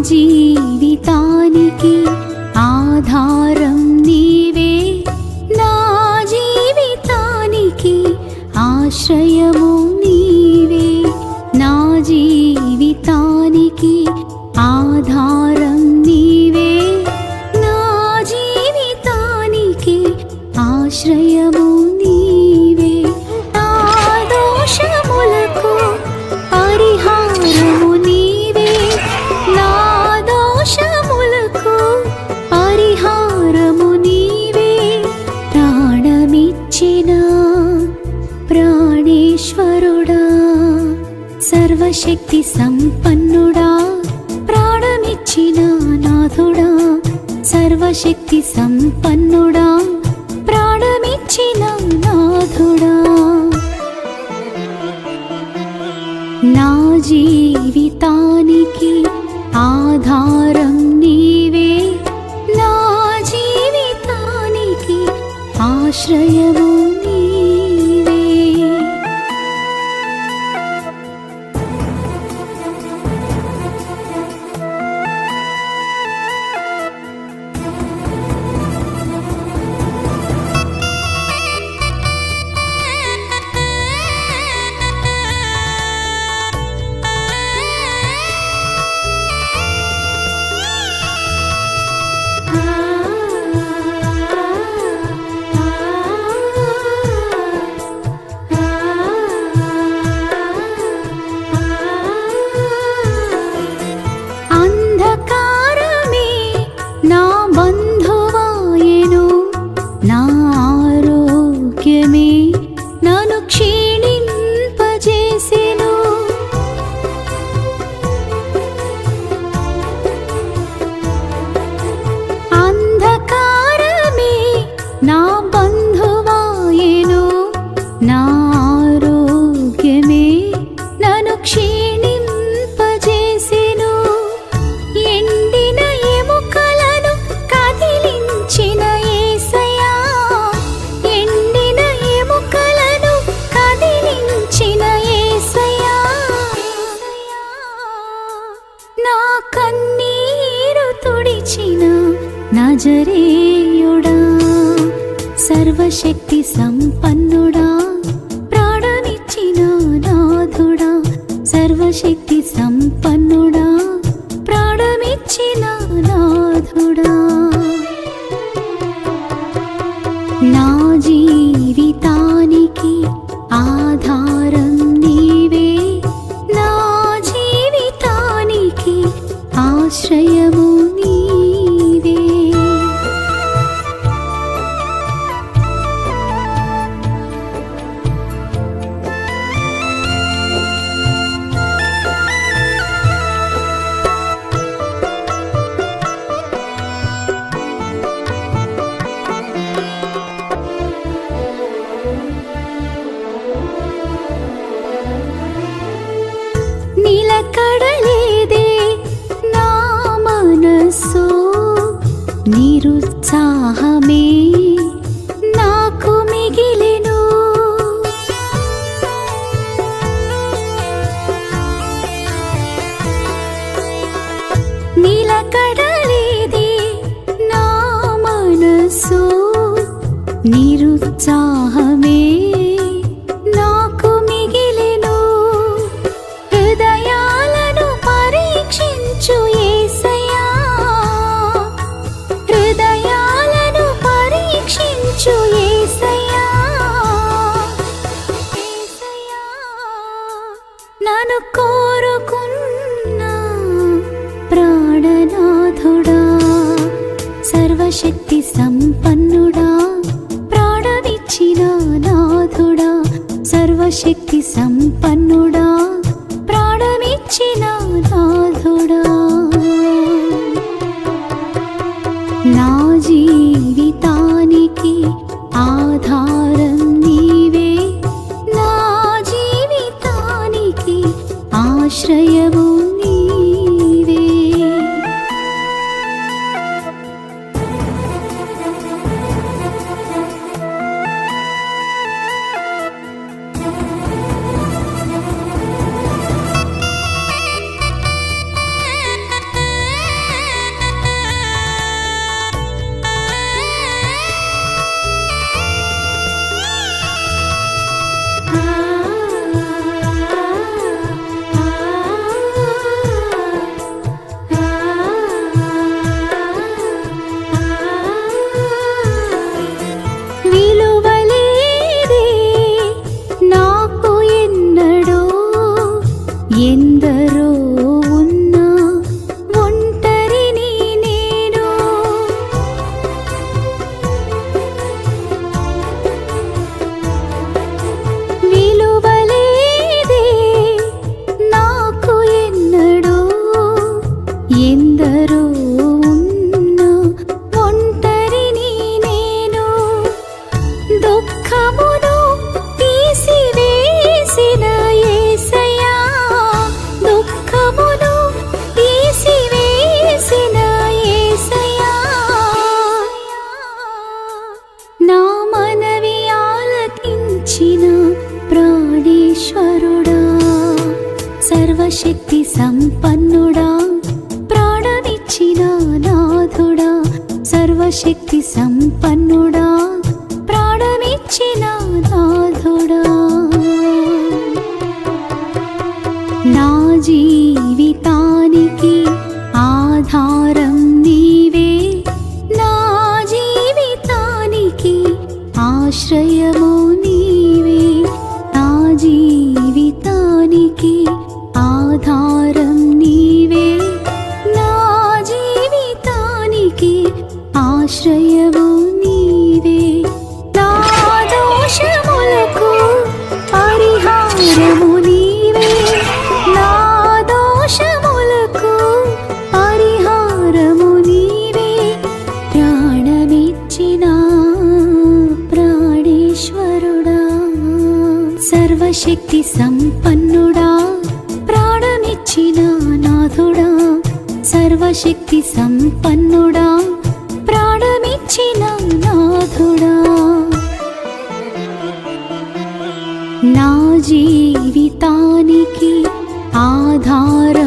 జీవితానికి ఆధారం. శక్తి సంపన్నుడా ప్రాణమిచ్చిన నాథుడా సర్వశక్తి సంపన్నుడా ప్రాణమిచ్చిన నాథుడా. నా జీవితానికి ఆధారం నీవే నా జీవితానికి ఆశ్రయము ಬಂದ సర్వశక్తి సంపన్నుడా? నిరుత్సాహమే నాకు మిగిలెను. నిలకడలేది నా మనసు. నిరుత్సాహ não ఈశ్వరుడా సర్వశక్తి సంపన్నుడా ప్రాణమిచ్చిన నాథుడా సర్వశక్తి సంపన్నుడా ప్రాణమిచ్చిన పరిహారము నీవే. నా దోషములకు పరిహారము నీవే. ప్రాణమిచ్చిన ప్రాణేశ్వరుడా సర్వశక్తి సంపన్నుడా ప్రాణమిచ్చిన నాథుడా సర్వశక్తి సంపన్నుడా ప్రాణమిచ్చిన నా జీవితానికి ఆధారం